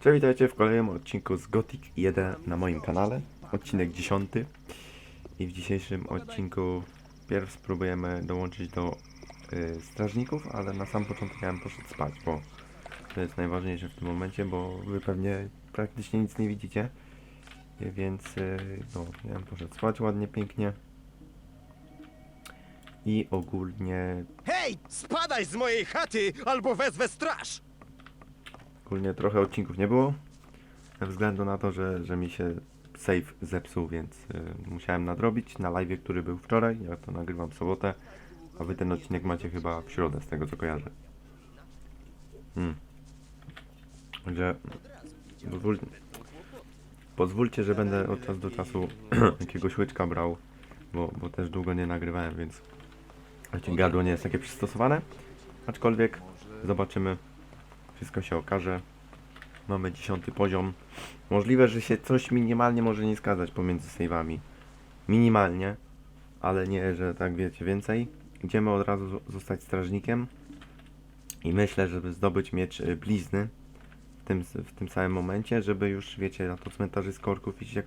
Cześć, witajcie w kolejnym odcinku z Gothic 1 na moim kanale. Odcinek 10. I w dzisiejszym odcinku pierw spróbujemy dołączyć do y, strażników, ale na sam początek ja bym poszedł spać, bo to jest najważniejsze w tym momencie, bo wy pewnie praktycznie nic nie widzicie. Więc y, no, ja bym poszedł spać ładnie, pięknie. I ogólnie Hej, spadaj z mojej chaty, albo wezwę straż! Ogólnie trochę odcinków nie było. Ze względu na to, że, że mi się save zepsuł, więc y, musiałem nadrobić na live, który był wczoraj. Ja to nagrywam w sobotę, a wy ten odcinek macie chyba w środę, z tego co kojarzę. Hmm. Że pozwól, pozwólcie, że będę od czasu do czasu jakiegoś łyczka brał, bo, bo też długo nie nagrywałem, więc gardło nie jest takie przystosowane. Aczkolwiek zobaczymy. Wszystko się okaże. Mamy dziesiąty poziom. Możliwe, że się coś minimalnie może nie skazać pomiędzy save'ami. Minimalnie, ale nie, że tak wiecie więcej. Idziemy od razu zo- zostać strażnikiem. I myślę, żeby zdobyć miecz y, blizny w tym, w tym samym momencie, żeby już, wiecie, na to cmentarzysko orków iść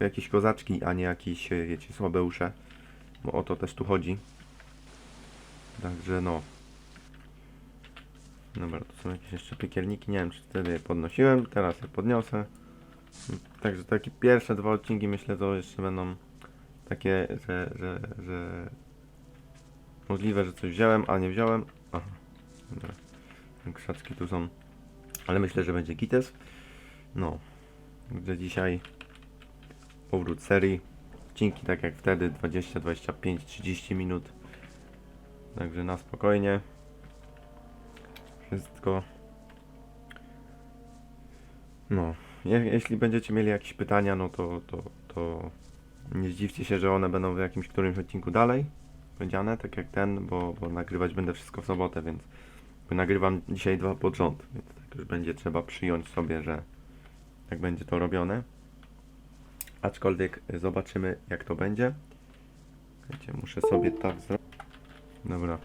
jakieś kozaczki, a nie jakieś, y, wiecie, słabeusze. Bo o to też tu chodzi. Także no. Dobra, to są jakieś jeszcze piekielniki, nie wiem czy wtedy je podnosiłem, teraz je podniosę. Także takie pierwsze dwa odcinki myślę to jeszcze będą takie, że, że, że możliwe, że coś wziąłem, a nie wziąłem. Aha, dobra. Krzaczki tu są, ale myślę, że będzie gites. No, gdzie dzisiaj powrót serii. Odcinki tak jak wtedy 20, 25, 30 minut. Także na spokojnie wszystko. No, je, jeśli będziecie mieli jakieś pytania, no to, to, to nie zdziwcie się, że one będą w jakimś którymś odcinku dalej powiedziane, tak jak ten, bo, bo nagrywać będę wszystko w sobotę, więc nagrywam dzisiaj dwa pod rząd, więc tak już będzie trzeba przyjąć sobie, że tak będzie to robione. Aczkolwiek zobaczymy jak to będzie. Wiecie, muszę sobie tak zrobić. Dobra.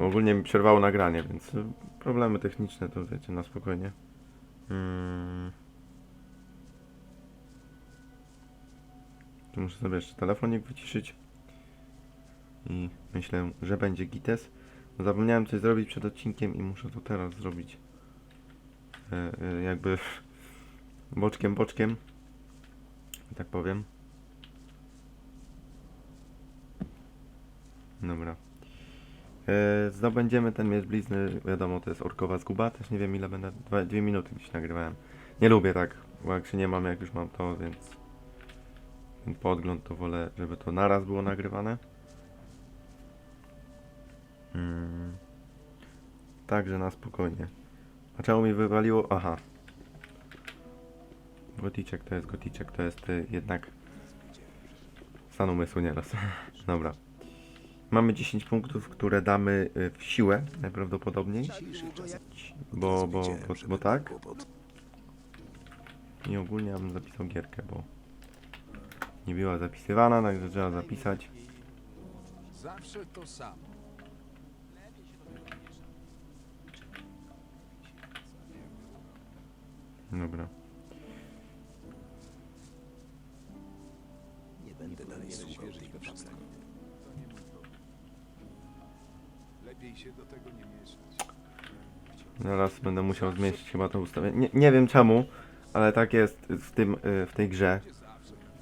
Ogólnie mi przerwało nagranie, więc problemy techniczne to wiecie na spokojnie. Mm. Tu muszę sobie jeszcze telefonik wyciszyć. I myślę, że będzie gites. Zapomniałem coś zrobić przed odcinkiem i muszę to teraz zrobić. E, e, jakby boczkiem, boczkiem. Tak powiem. Dobra. E, zdobędziemy ten miecz blizny, wiadomo, to jest orkowa zguba, też nie wiem ile będę, dwa, dwie minuty gdzieś nagrywałem. Nie lubię tak, bo jak się nie mam, jak już mam to, więc ten podgląd to wolę, żeby to naraz było nagrywane. Mm. Także na spokojnie. A czemu mi wywaliło? Aha. Goticzek to jest goticzek, to jest y, jednak stan umysłu nieraz. Dobra. Mamy 10 punktów, które damy y, w siłę najprawdopodobniej. Bo, bo, bo, bo tak. I ogólnie ja bym zapisał gierkę, bo nie była zapisywana, także trzeba zapisać. Zawsze to samo. Dobra. Nie będę dalej słuchał Lepiej się do tego nie mieszać. Zaraz będę musiał zmieścić chyba to ustawienie. Nie, nie wiem czemu, ale tak jest w tym, y, w tej grze,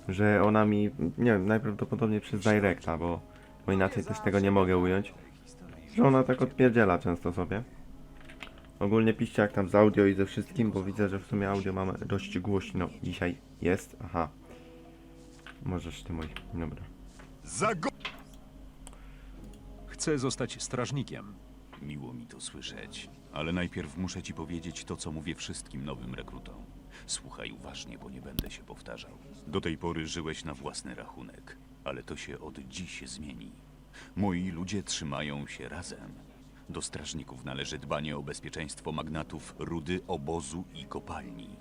że ona mi, nie wiem, najprawdopodobniej przez Directa, bo, bo inaczej też tego nie mogę ująć, że ona tak odpierdziela często sobie. Ogólnie piszcie jak tam z audio i ze wszystkim, bo widzę, że w sumie audio mamy dość głośno dzisiaj jest. Aha. Możesz ty mój. Dobra. Zago... Chcę zostać strażnikiem. Miło mi to słyszeć, ale najpierw muszę ci powiedzieć to, co mówię wszystkim nowym rekrutom. Słuchaj uważnie, bo nie będę się powtarzał. Do tej pory żyłeś na własny rachunek, ale to się od dziś zmieni. Moi ludzie trzymają się razem. Do strażników należy dbanie o bezpieczeństwo magnatów rudy, obozu i kopalni.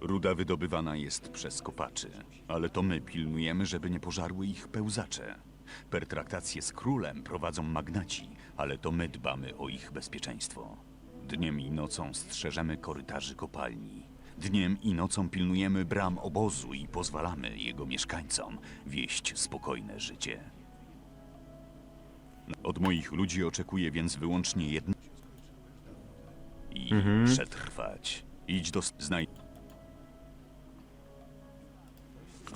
Ruda wydobywana jest przez kopaczy, ale to my pilnujemy, żeby nie pożarły ich pełzacze. Pertraktacje z królem prowadzą magnaci, ale to my dbamy o ich bezpieczeństwo. Dniem i nocą strzeżemy korytarzy kopalni. Dniem i nocą pilnujemy bram obozu i pozwalamy jego mieszkańcom wieść spokojne życie. Od moich ludzi oczekuję więc wyłącznie jedno. I przetrwać. Idź do... Znaj...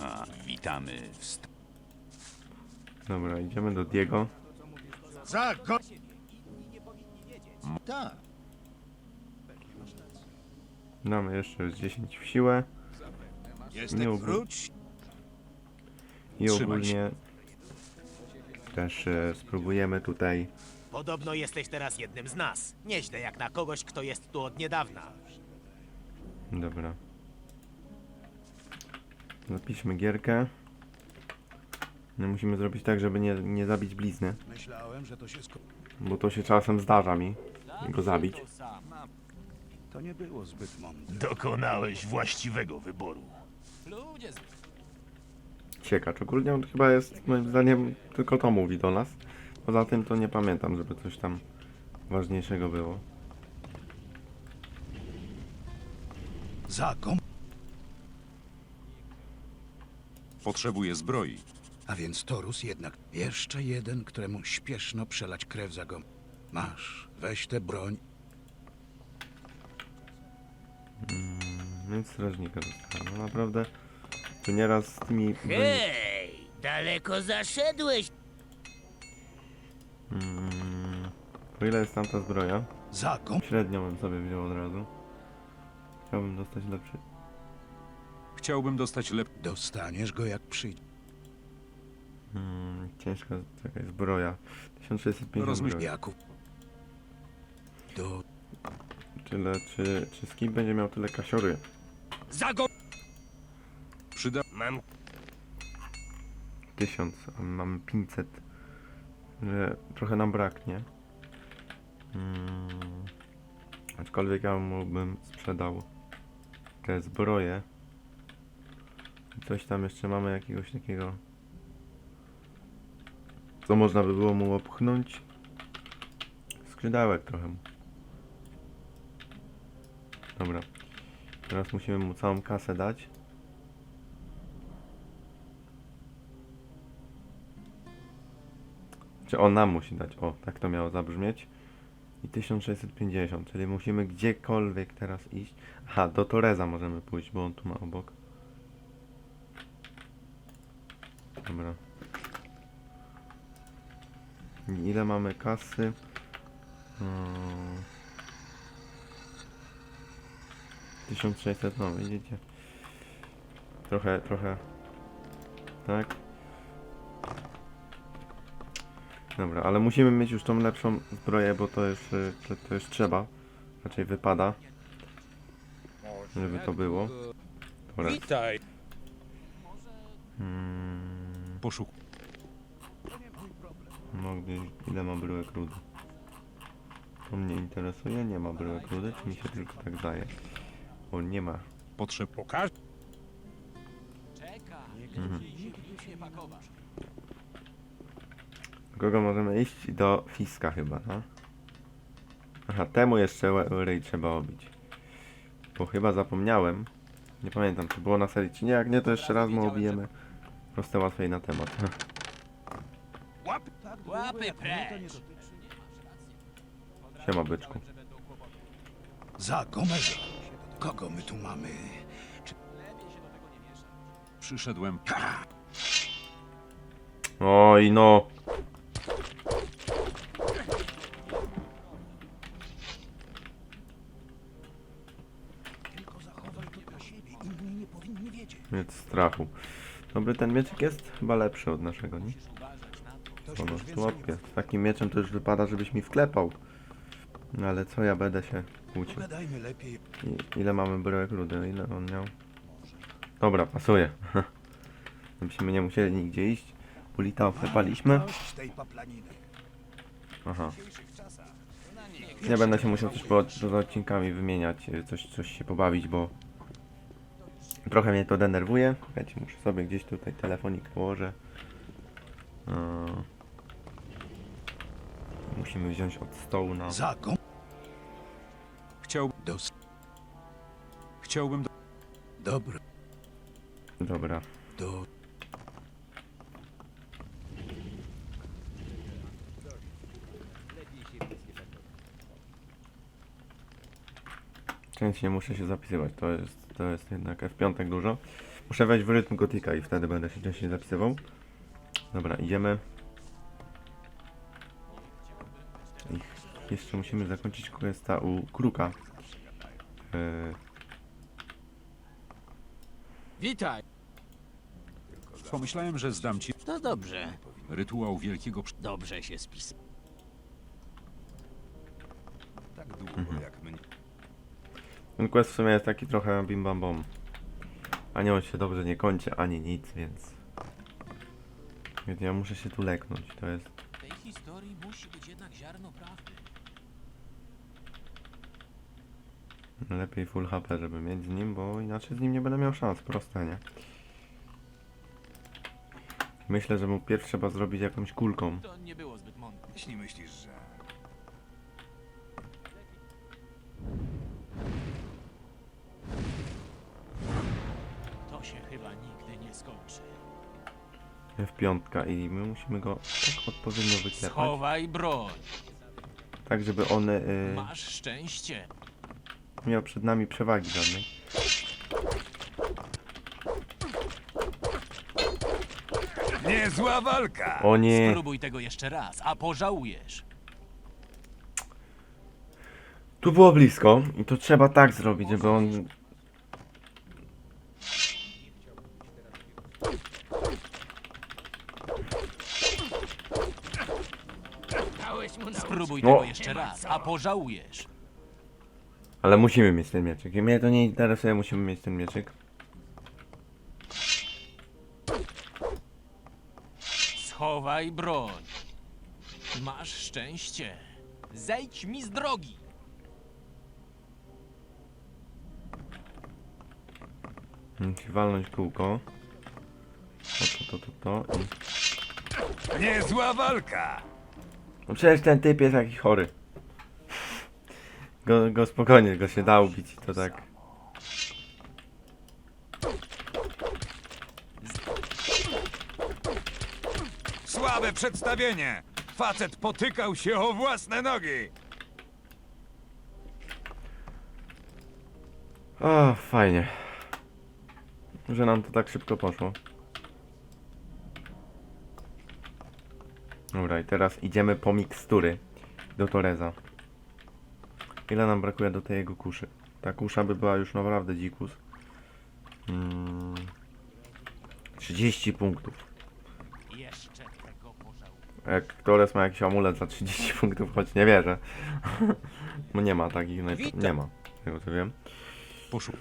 A, witamy w... Dobra, idziemy do Diego. Za go... Tak. Damy jeszcze z 10 w siłę. Nie ogól- Wróć. I Trzymaj ogólnie też e, spróbujemy tutaj Podobno jesteś teraz jednym z nas. Nieźle jak na kogoś, kto jest tu od niedawna. Dobra. Zapiszmy gierkę. No musimy zrobić tak, żeby nie, nie zabić blizny, Myślałem, że to się sko... bo to się czasem zdarza mi go zabić. To nie było zbyt mądre. Dokonałeś właściwego wyboru. Ciekacz. Ogólnie on chyba jest, moim zdaniem, tylko to mówi do nas. Poza tym to nie pamiętam, żeby coś tam ważniejszego było. Zakon? Potrzebuję zbroi. A więc Torus jednak jeszcze jeden, któremu śpieszno przelać krew za go. Masz, weź tę broń. Więc strażnika dostałem. No naprawdę, tu nieraz z tymi... Hej, daleko zaszedłeś. Mm, po ile jest tamta zbroja? Zakon? Średnio bym sobie wziął od razu. Chciałbym dostać lepszy. Chciałbym dostać lep... Dostaniesz go jak przyjdzie. Mm, ciężka jakaś zbroja. 1650 Rozmyśl- zbroi. Do... Tyle, czy, czy Skip będzie miał tyle kasiory? Za go... Przyda... Mam 1000, a mamy 500. Że trochę nam braknie. Mm, aczkolwiek ja mu bym sprzedał te zbroje. Coś tam jeszcze mamy jakiegoś takiego. Co można by było mu opchnąć? Skrzydełek trochę. Dobra. Teraz musimy mu całą kasę dać. Czy on nam musi dać? O, tak to miało zabrzmieć. I 1650, czyli musimy gdziekolwiek teraz iść. Aha, do Toreza możemy pójść, bo on tu ma obok. Dobra. I Ile mamy kasy? Hmm. 1600, no widzicie. Trochę, trochę. Tak. Dobra, ale musimy mieć już tą lepszą zbroję, bo to jest, y, to, to już trzeba. Raczej wypada, żeby to było. Dobra. Witaj. Hmm, Poszuk... no gdzieś, ile ma bryłek rudy? To mnie interesuje, nie ma bryłek rudy, czy mi się tylko tak zdaje? O, nie ma. Potrzeb... Pokaż. Mhm. Kogo możemy iść? Do Fiska chyba, no. Aha, temu jeszcze ryj trzeba obić. Bo chyba zapomniałem. Nie pamiętam, czy było na serii, czy nie. Jak nie, to jeszcze raz mu obijemy. Proste, łatwiej na temat. łapy precz. Siema, byczku. Zakon? Kogo my tu mamy? Przyszedłem... Oj, no. Tylko zachowaj to dla siebie. Inni nie powinni wiedzieć. Mieć strachu. Dobry, ten mieczyk jest chyba lepszy od naszego, nie? O, no, tu łapie. Z takim mieczem to już wypada, żebyś mi wklepał. No ale co ja będę się kłócił? I, ile mamy bryłek rudy? Ile on miał? Dobra, pasuje. Żebyśmy nie musieli nigdzie iść. Oklepaliśmy. Tej paplaniny. Aha. Nie będę się musiał też po, poza odcinkami wymieniać, y, coś, coś się pobawić, bo trochę mnie to denerwuje. Wiecie, muszę sobie gdzieś tutaj telefonik położę. Musimy wziąć od stołu na... Zakon? Chciał, Dos... chciałbym... Do... Dobra. Dobra. Do... Częściej muszę się zapisywać, to jest, to jest jednak F5 dużo. Muszę wejść w rytm gotika i wtedy będę się częściej zapisywał. Dobra, idziemy. Jeszcze musimy zakończyć questa u Kruka. Yy, Witaj. Pomyślałem, że zdam ci No dobrze. rytuał wielkiego... przy- Dobrze się spis. ten quest w sumie jest taki trochę bim bam bom. Ani on się dobrze nie kończy, ani nic, więc... Więc ja muszę się tu leknąć, to jest... W tej historii musi być jednak ziarno prawdy. Lepiej full HP, żeby mieć z nim, bo inaczej z nim nie będę miał szans, proste, nie? Myślę, że mu pierw trzeba zrobić jakąś kulką. To nie było zbyt mądre. Jeśli myślisz, że... To się chyba nigdy nie skończy. w piątka i my musimy go tak odpowiednio wyklepać, Schowaj broń. tak żeby on y, Masz szczęście. Nie miał przed nami przewagi żadnej. Niezła walka! O nie! Spróbuj tego jeszcze raz, a pożałujesz. Tu było blisko i to trzeba tak zrobić, żeby on... Spróbuj No. tego jeszcze raz, a pożałujesz. Ale musimy mieć ten mieczyk. I mnie to nie interesuje, musimy mieć ten mieczyk. Schowaj broń. Masz szczęście. Zejdź mi z drogi. Musi walnąć kółko. To, to, to, to, to. I... Niezła walka! No przecież ten typ jest jakiś chory. Go, go spokojnie, go się da ubić to tak. Słabe przedstawienie! Facet potykał się o własne nogi! O, fajnie. Że nam to tak szybko poszło. Dobra, i teraz idziemy po mikstury do Toreza. Ile nam brakuje do tej jego kuszy? Ta kusza by była już naprawdę dzikus. Mm, 30 punktów. Jeszcze tego pożałujesz. Jak Torres ma jakiś amulet za 30 punktów, choć nie wierzę. No nie ma takich, no, Witam. nie ma, z tego co wiem. Poszu...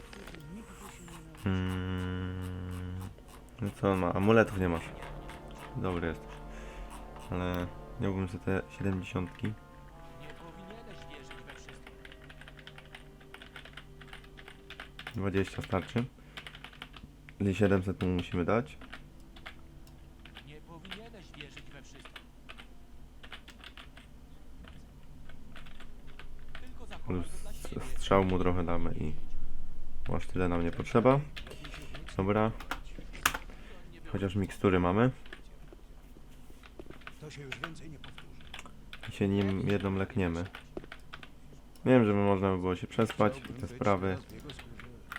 Mm, no co on ma? Amuletów nie masz. Dobry jest. Ale nie mógłbym sobie te 70. 20 starczy. I 700 mu musimy dać. Nie powinieneś wierzyć we wszystko. Tylko Plus strzał mu trochę damy i aż tyle nam nie potrzeba. Dobra. Chociaż mikstury mamy. To się już więcej nie powtórzy. I się nim jedną lekniemy. Wiem, że można by było się przespać te sprawy,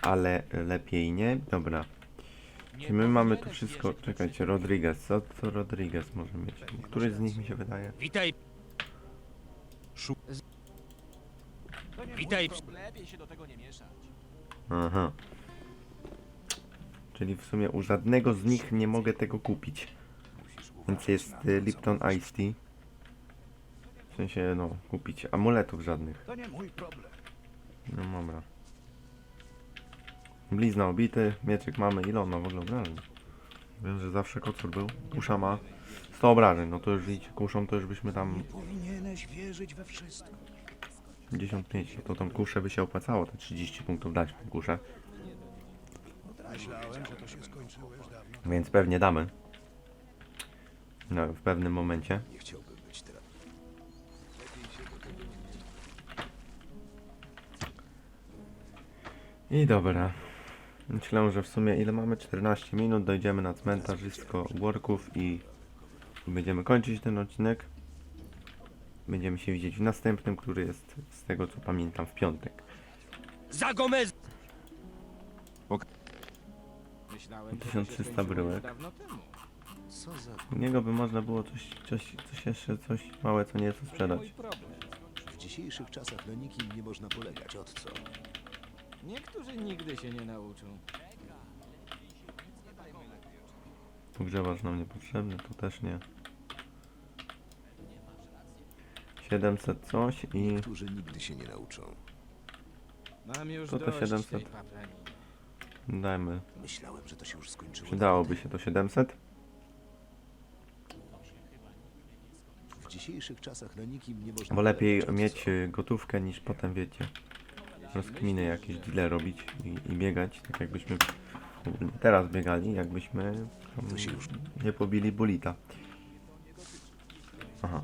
ale lepiej nie. Dobra. Czy my mamy tu wszystko... Czekajcie, Rodriguez. Co to Rodriguez może mieć? Któryś z nich mi się wydaje? Witaj, Szu... witaj. Lepiej się do tego nie mieszać. Aha. Czyli w sumie u żadnego z nich nie mogę tego kupić. Więc jest y, Lipton Ice Tea. W sensie, no, kupić amuletów żadnych. To nie mój problem. No dobra. Blizna obity, mieczyk mamy. Ile on ma w ogóle obrażeń? Wiem, że zawsze kocur był. Kusza ma 100 obrażeń. No to już idź kuszą, to już byśmy tam Powinieneś wierzyć we wszystko. 55. To tą kuszę by się opłacało, te 30 punktów dać tą kuszę. Myślałem, że to się skończyło już dawno. Więc pewnie damy. No, w pewnym momencie. Nie chciałbym być teraz. I dobra. Myślę, że w sumie ile mamy? 14 minut, dojdziemy na cmentarzysko worków i, i będziemy kończyć ten odcinek. Będziemy się widzieć w następnym, który jest z tego co pamiętam w piątek. Za Gomez! 1300 bryłek. U niego by można było coś, coś, coś jeszcze, coś małe co nieco sprzedać. W dzisiejszych czasach na nikim nie można polegać. Od co? Niektórzy nigdy się nie nauczą. Pogrzebacz nam niepotrzebny, to też nie. 700 coś i Którzy nigdy się nie nauczą. Mam już To te dość 700. tej paplaniny. dajmy. Myślałem, że to się już skończyło. Przydałoby się to 700. W dzisiejszych czasach na nikim nie można Bo lepiej polegać. Mieć y, gotówkę niż potem wiecie. Rozkminy jakieś deale robić i, i biegać, tak jakbyśmy teraz biegali, jakbyśmy tam nie pobili bulita. Aha.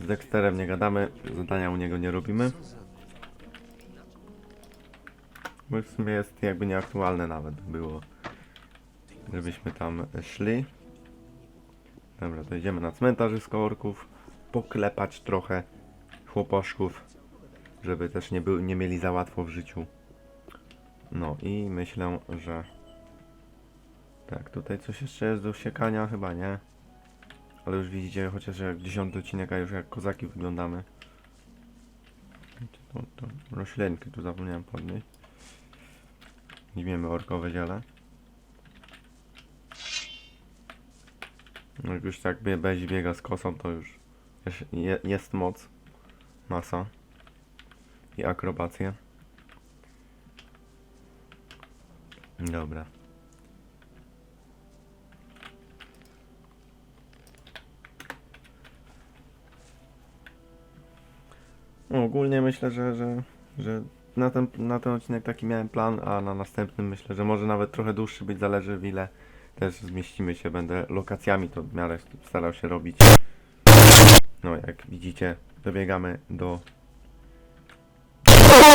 Z Dexterem nie gadamy, zadania u niego nie robimy. Bo w sumie jest jakby nieaktualne nawet było, żebyśmy tam szli. Dobra, to idziemy na cmentarzysko orków, poklepać trochę chłoposzków, żeby też nie, był, nie mieli za łatwo w życiu. No i myślę, że... Tak, tutaj coś jeszcze jest do siekania? Chyba nie. Ale już widzicie, chociaż jak dziesiąty odcinek, a już jak kozaki wyglądamy. To roślinki tu zapomniałem podnieść. Weźmiemy orkowe ziele. Jak już tak beź biega z kosą, to już jest, je, jest moc. Masa. I akrobacje. Dobra. No, ogólnie myślę, że, że, że na, ten, na ten odcinek taki miałem plan, a na następnym myślę, że może nawet trochę dłuższy być, zależy w ile też zmieścimy się, będę lokacjami to w miarę starał się robić. No jak widzicie, dobiegamy do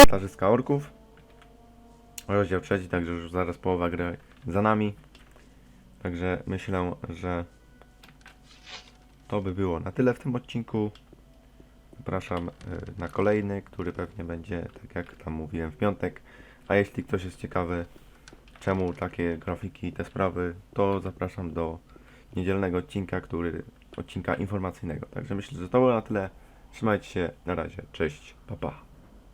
starzyska orków. Rozdział trzeci, także już zaraz połowa gry za nami. Także myślę, że to by było na tyle w tym odcinku. Zapraszam y, na kolejny, który pewnie będzie, tak jak tam mówiłem, w piątek. A jeśli ktoś jest ciekawy, czemu takie grafiki i te sprawy, to zapraszam do niedzielnego odcinka, który odcinka informacyjnego. Także myślę, że to było na tyle. Trzymajcie się, na razie, cześć, pa pa.